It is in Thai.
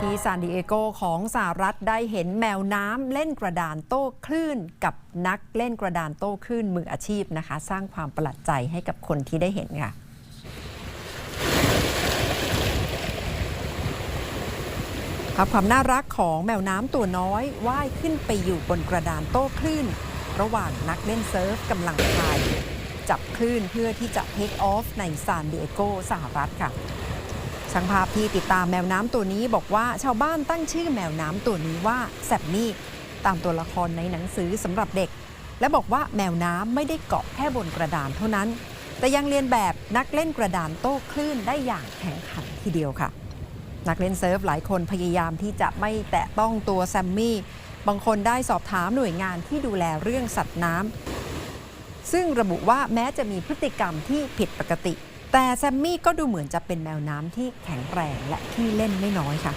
ที่ซานดิเอโกของสหรัฐได้เห็นแมวน้ำเล่นกระดานโต้คลื่น กับนักเล่นกระดานโต้คลื่นมืออาชีพนะคะ สร้างความประหลาดใจให้กับคนที่ได้เห็นค่ะภาพความน่ารักของแมวน้ำตัวน้อยว่ายขึ้นไปอยู่บนกระดานโต้คลื่น ระหว่างนักเล่นเซิร์ฟกำลังพาย จับคลื่นเพื่อที่จะเทคออฟในซานดิเอโกสหรัฐค่ะ ช่างภาพที่ติดตามแมวน้ำตัวนี้บอกว่าชาวบ้านตั้งชื่อแมวน้ำตัวนี้ว่าแซมมี่ตามตัวละครในหนังสือสำหรับเด็ก และบอกว่าแมวน้ำไม่ได้เกาะแค่บนกระดานเท่านั้น แต่ยังเรียนแบบนักเล่นกระดานโต้คลื่นได้อย่างแข่งขันทีเดียวค่ะ นักเล่นเซิร์ฟหลายคนพยายามที่จะไม่แตะต้องตัวแซมมี่บางคนได้สอบถามหน่วยงานที่ดูแลเรื่องสัตว์น้ำซึ่งระบุว่าแม้จะมีพฤติกรรมที่ผิดปกติ แต่แซมมี่ก็ดูเหมือนจะเป็นแมวน้ำที่แข็งแรงและที่เล่นไม่น้อยค่ะ